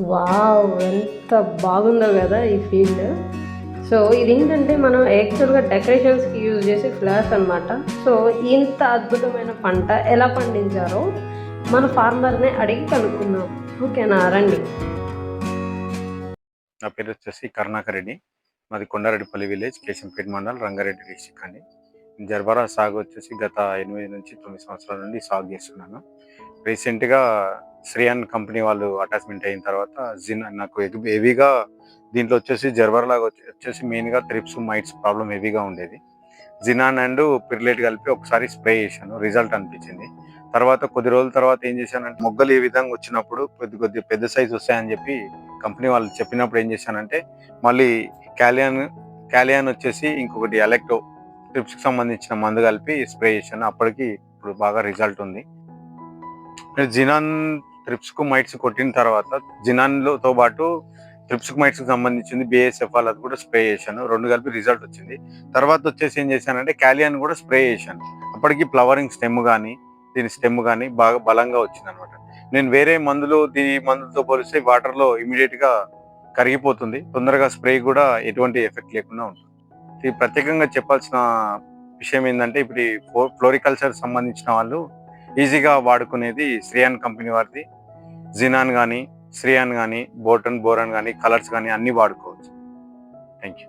Wow ఎంత బాగుందో కదా ఈ ఫీల్డ్. సో ఇదేంటంటే మనం యాక్చువల్గా డెకరేషన్స్కి యూజ్ చేసే ఫ్లవర్స్ అన్నమాట. సో ఇంత అద్భుతమైన పంట ఎలా పండించారో మన ఫార్మర్ని అడిగి కనుక్కుందాం. ఓకేనా? రండి. నా పేరు వచ్చేసి కరుణాకర్ రెడ్డి. మాది Kondareddipalli village Keshampet mandal Rangareddy district అండి. జర్బరా సాగు వచ్చేసి గత ఎనిమిది నుంచి తొమ్మిది సంవత్సరాల నుండి సాగు చేస్తున్నాను. రీసెంట్గా శ్రీయాన్ కంపెనీ వాళ్ళు అటాచ్మెంట్ అయిన తర్వాత జిన్ నాకు హెవీగా దీంట్లో వచ్చేసి జర్బరా లాగా వచ్చేసి మెయిన్గా త్రిప్స్ మైట్స్ ప్రాబ్లం హెవీగా ఉండేది. జినాన్ అండ్ పిర్లేట్ కలిపి ఒకసారి స్ప్రే చేశాను. రిజల్ట్ అనిపించింది. తర్వాత కొద్ది రోజుల తర్వాత ఏం చేశానంటే మొగ్గలు ఈ విధంగా వచ్చినప్పుడు కొద్ది కొద్ది పెద్ద సైజు వస్తాయని చెప్పి కంపెనీ వాళ్ళు చెప్పినప్పుడు ఏం చేశానంటే మళ్ళీ క్యాలియాన్ క్యాలియాన్ వచ్చేసి ఇంకొకటి ఎలక్ట్రో ట్రిప్స్కి సంబంధించిన మందు కలిపి స్ప్రే చేశాను. అప్పటికి ఇప్పుడు బాగా రిజల్ట్ ఉంది. జినాన్ ట్రిప్స్కు మైట్స్ కొట్టిన తర్వాత జినాన్లోతో పాటు ట్రిప్స్కు మైట్స్కి సంబంధించింది బిఎస్ఎఫ్ అది కూడా స్ప్రే చేశాను. రెండు కలిపి రిజల్ట్ వచ్చింది. తర్వాత వచ్చేసి ఏం చేశానంటే క్యాలియాన్ కూడా స్ప్రే చేశాను. అప్పటికి ఫ్లవరింగ్ స్టెమ్ కానీ దీని స్టెమ్ కానీ బాగా బలంగా వచ్చింది అనమాట నేను వేరే మందులు దీని మందులతో పోలిస్తే వాటర్లో ఇమీడియట్గా కరిగిపోతుంది. తొందరగా స్ప్రే కూడా ఎటువంటి ఎఫెక్ట్ లేకుండా ఉంటుంది. ప్రత్యేకంగా చెప్పాల్సిన విషయం ఏంటంటే ఇప్పుడు ఈ ఫ్లో- ఫ్లోరికల్చర్ సంబంధించిన వాళ్ళు ఈజీగా వాడుకునేది శ్రీయాన్ కంపెనీ వారిది. జినాన్ కానీ శ్రీయాన్ కానీ బోటన్ బోరన్ కానీ కలర్స్ కానీ అన్నీ వాడుకోవచ్చు. Thank you